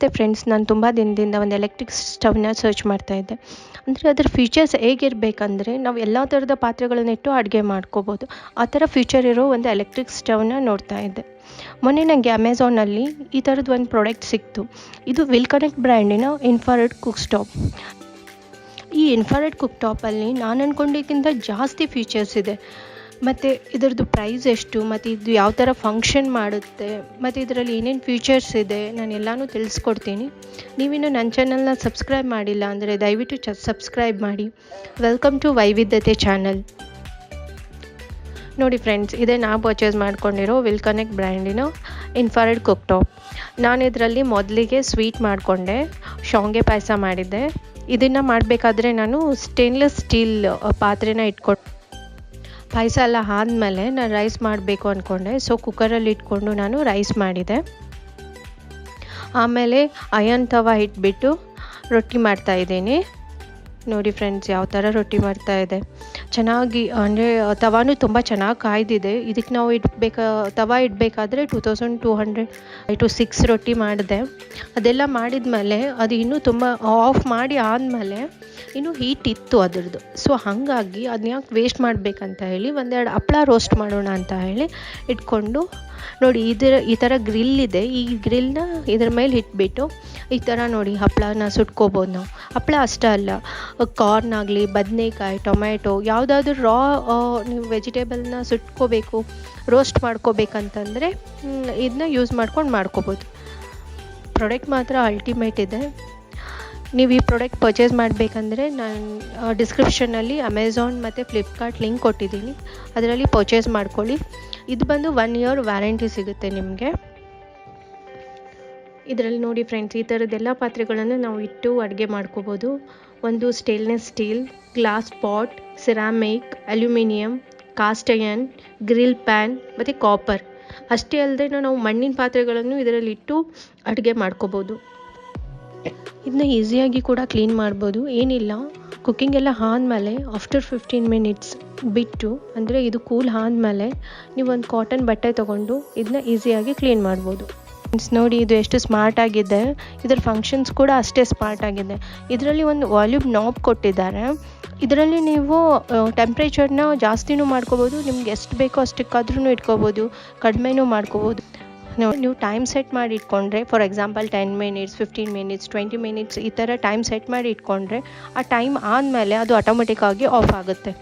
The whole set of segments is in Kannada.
ಮತ್ತು ಫ್ರೆಂಡ್ಸ್ ನಾನು ತುಂಬ ದಿನದಿಂದ ಒಂದು ಎಲೆಕ್ಟ್ರಿಕ್ ಸ್ಟವ್ನ ಸರ್ಚ್ ಮಾಡ್ತಾ ಇದ್ದೆ. ಅಂದರೆ ಅದರ ಫೀಚರ್ಸ್ ಹೇಗಿರಬೇಕಂದ್ರೆ ನಾವು ಎಲ್ಲ ಥರದ ಪಾತ್ರೆಗಳನ್ನಿಟ್ಟು ಅಡುಗೆ ಮಾಡ್ಕೋಬೋದು. ಆ ಥರ ಫೀಚರ್ ಇರೋ ಒಂದು ಎಲೆಕ್ಟ್ರಿಕ್ ಸ್ಟವ್ನ ನೋಡ್ತಾ ಇದ್ದೆ. ಮೊನ್ನೆ ನನಗೆ ಅಮೆಝಾನಲ್ಲಿ ಈ ಥರದ್ದು ಒಂದು ಪ್ರಾಡಕ್ಟ್ ಸಿಕ್ತು. ಇದು ವಿಲ್ ಕನೆಕ್ಟ್ ಬ್ರ್ಯಾಂಡಿನ ಇನ್ಫಾರೆಡ್ ಕುಕ್ ಸ್ಟವ್ ಈ ಇನ್ಫಾರೆಡ್ ಕುಕ್ ಟಾಪಲ್ಲಿ ನಾನು ಅಂದ್ಕೊಂಡಿದ್ದಕ್ಕಿಂತ ಜಾಸ್ತಿ ಫೀಚರ್ಸ್ ಇದೆ. ಮತ್ತು ಇದರದ್ದು ಪ್ರೈಸ್ ಎಷ್ಟು, ಮತ್ತು ಇದು ಯಾವ ಥರ ಫಂಕ್ಷನ್ ಮಾಡುತ್ತೆ, ಮತ್ತು ಇದರಲ್ಲಿ ಏನೇನು ಫೀಚರ್ಸ್ ಇದೆ, ನಾನು ಎಲ್ಲನೂ ತಿಳಿಸ್ಕೊಡ್ತೀನಿ. ನೀವಿನ್ನು ನನ್ನ ಚಾನಲ್ನ ಸಬ್ಸ್ಕ್ರೈಬ್ ಮಾಡಿಲ್ಲ ಅಂದರೆ ದಯವಿಟ್ಟು ಚ ಸಬ್ಸ್ಕ್ರೈಬ್ ಮಾಡಿ. ವೆಲ್ಕಮ್ ಟು ವೈವಿಧ್ಯತೆ ಚಾನಲ್ ನೋಡಿ ಫ್ರೆಂಡ್ಸ್ ಇದೇ ನಾ ಪರ್ಚೇಸ್ ಮಾಡ್ಕೊಂಡಿರೋ ವಿಲ್ ಕನೆಕ್ಟ್ ಬ್ರ್ಯಾಂಡಿನ ಇನ್ಫಾರೆಡ್ ಕುಕ್ಟಾಪ್ ನಾನು ಇದರಲ್ಲಿ ಮೊದಲಿಗೆ ಸ್ವೀಟ್ ಮಾಡಿಕೊಂಡೆ, ಶಾವಿಗೆ ಪಾಯಸ ಮಾಡಿದ್ದೆ. ಇದನ್ನು ಮಾಡಬೇಕಾದ್ರೆ ನಾನು ಸ್ಟೇನ್ಲೆಸ್ ಸ್ಟೀಲ್ ಪಾತ್ರೆನ ಇಟ್ಕೊಂಡು ಪಾಯಸ ಎಲ್ಲ ಆದಮೇಲೆ ನಾನು ರೈಸ್ ಮಾಡಬೇಕು ಅಂದ್ಕೊಂಡೆ ಸೊ ಕುಕ್ಕರಲ್ಲಿ ಇಟ್ಕೊಂಡು ನಾನು ರೈಸ್ ಮಾಡಿದೆ. ಆಮೇಲೆ ಅಯನ್ ತವ ಇಟ್ಬಿಟ್ಟು ರೊಟ್ಟಿ ಮಾಡ್ತಾಯಿದ್ದೀನಿ ನೋಡಿ ಫ್ರೆಂಡ್ಸ್ ಯಾವ ಥರ ರೊಟ್ಟಿ ಮಾಡ್ತಾ ಇದೆ. ಚೆನ್ನಾಗಿ, ಅಂದರೆ, ತವಾನು ತುಂಬ ಚೆನ್ನಾಗಿ ಕಾಯ್ದಿದೆ. ಇದಕ್ಕೆ ನಾವು ಇಡಬೇಕಾ, ತವಾ ಇಡಬೇಕಾದ್ರೆ two thousand two hundred to six ರೊಟ್ಟಿ ಮಾಡಿದೆ. ಅದೆಲ್ಲ ಮಾಡಿದ ಮೇಲೆ ಅದು ಇನ್ನೂ ತುಂಬ ಆಫ್ ಮಾಡಿ ಆದಮೇಲೆ, ಇನ್ನೂ ಹೀಟ್ ಇತ್ತು ಅದರದ್ದು. ಸೊ ಹಾಗಾಗಿ ಅದನ್ನ ಯಾಕೆ ವೇಸ್ಟ್ ಮಾಡಬೇಕಂತ ಹೇಳಿ, ಒಂದೆರಡು ಹಪ್ಪಳ ರೋಸ್ಟ್ ಮಾಡೋಣ ಅಂತ ಹೇಳಿ ಇಟ್ಕೊಂಡು, ನೋಡಿ, ಇದರ, ಈ ಥರ ಗ್ರಿಲ್ ಇದೆ. ಈ ಗ್ರಿಲ್ನ ಇದ್ರ ಮೇಲೆ ಇಟ್ಬಿಟ್ಟು, ಈ ಥರ ನೋಡಿ ಹಪ್ಪಳನ ಸುಟ್ಕೋಬೋದು ನಾವು. ಹಪ್ಪಳ ಅಷ್ಟೇ ಅಲ್ಲ ಕಾರ್ನ್ ಆಗಲಿ, ಬದನೆಕಾಯಿ ಟೊಮ್ಯಾಟೊ ಯಾವುದಾದ್ರೂ ರಾ ನೀವು ವೆಜಿಟೇಬಲ್ನ ಸುಟ್ಕೋಬೇಕು ರೋಸ್ಟ್ ಮಾಡ್ಕೋಬೇಕಂತಂದರೆ ಇದನ್ನ ಯೂಸ್ ಮಾಡ್ಕೊಂಡು ಮಾಡ್ಕೋಬೋದು. ಪ್ರಾಡಕ್ಟ್ ಮಾತ್ರ ಅಲ್ಟಿಮೇಟ್ ಇದೆ. ನೀವು ಈ ಪ್ರಾಡಕ್ಟ್ ಪರ್ಚೇಸ್ ಮಾಡಬೇಕಂದ್ರೆ ನಾನು ಡಿಸ್ಕ್ರಿಪ್ಷನಲ್ಲಿ ಅಮೆಝಾನ್ ಮತ್ತು ಫ್ಲಿಪ್ಕಾರ್ಟ್ ಲಿಂಕ್ ಕೊಟ್ಟಿದ್ದೀನಿ. ಅದರಲ್ಲಿ ಪರ್ಚೇಸ್ ಮಾಡ್ಕೊಳ್ಳಿ. ಇದು ಬಂದು ಒನ್ ಇಯರ್ ವ್ಯಾರಂಟಿ ಸಿಗುತ್ತೆ ನಿಮಗೆ. ಇದರಲ್ಲಿ ನೋಡಿ ಫ್ರೆಂಡ್ಸ್ ಈ ಥರದ್ದೆಲ್ಲ ಪಾತ್ರೆಗಳನ್ನು ನಾವು ಇಟ್ಟು ಅಡುಗೆ ಮಾಡ್ಕೋಬೋದು. ಒಂದು stainless steel glass pot ceramic aluminium cast iron grill pan ಮತ್ತು ಕಾಪರ್ ಅಷ್ಟೇ ಅಲ್ಲದೆ ನಾವು ಮಣ್ಣಿನ ಪಾತ್ರೆಗಳನ್ನು ಇದರಲ್ಲಿ ಇಟ್ಟು ಅಡುಗೆ ಮಾಡ್ಕೋಬೋದು. ಇದನ್ನ ಈಸಿಯಾಗಿ ಕೂಡ ಕ್ಲೀನ್ ಮಾಡ್ಬೋದು. ಏನಿಲ್ಲ. ಕುಕ್ಕಿಂಗ್ ಎಲ್ಲ ಆದಮೇಲೆ ಆಫ್ಟರ್ ಫಿಫ್ಟೀನ್ ಮಿನಿಟ್ಸ್ ಬಿಟ್ಟು, ಅಂದರೆ ಇದು ಕೂಲ್ ಆದಮೇಲೆ ನೀವು ಒಂದು ಕಾಟನ್ ಬಟ್ಟೆ ತೊಗೊಂಡು ಇದನ್ನ ಈಸಿಯಾಗಿ ಕ್ಲೀನ್ ಮಾಡ್ಬೋದು. ಫ್ರೆಂಡ್ಸ್ ನೋಡಿ ಇದು ಎಷ್ಟು ಸ್ಮಾರ್ಟ್ ಆಗಿದೆ. ಇದರ ಫಂಕ್ಷನ್ಸ್ ಕೂಡ ಅಷ್ಟೇ ಸ್ಮಾರ್ಟ್ ಆಗಿದೆ. ಇದರಲ್ಲಿ ಒಂದು ವಾಲ್ಯೂಮ್ ನಾಬ್ ಕೊಟ್ಟಿದ್ದಾರೆ. ಇದರಲ್ಲಿ ನೀವು ಟೆಂಪ್ರೇಚರ್ನ ಜಾಸ್ತಿನೂ ಮಾಡ್ಕೋಬೋದು, ನಿಮ್ಗೆ ಎಷ್ಟು ಬೇಕೋ ಅಷ್ಟಕ್ಕಾದ್ರೂ ಇಟ್ಕೋಬೋದು, ಕಡಿಮೆನೂ ಮಾಡ್ಕೋಬೋದು. ನೀವು ಟೈಮ್ ಸೆಟ್ ಮಾಡಿ ಇಟ್ಕೊಂಡ್ರೆ for example ten minutes fifteen minutes twenty minutes ಈ ಥರ ಟೈಮ್ ಸೆಟ್ ಮಾಡಿ ಇಟ್ಕೊಂಡ್ರೆ, ಆ ಟೈಮ್ ಆದಮೇಲೆ ಅದು ಆಟೋಮೆಟಿಕ್ಕಾಗಿ ಆಫ್ ಆಗುತ್ತೆ.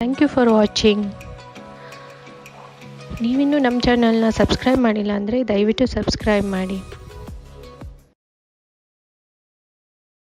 ಥ್ಯಾಂಕ್ ಯು ಫಾರ್ ವಾಚಿಂಗ್ ನೀವಿನ್ನೂ ನಮ್ಮ ಚಾನಲ್ನ ಸಬ್ಸ್ಕ್ರೈಬ್ ಮಾಡಿಲ್ಲ ಅಂದರೆ ದಯವಿಟ್ಟು ಸಬ್ಸ್ಕ್ರೈಬ್ ಮಾಡಿ.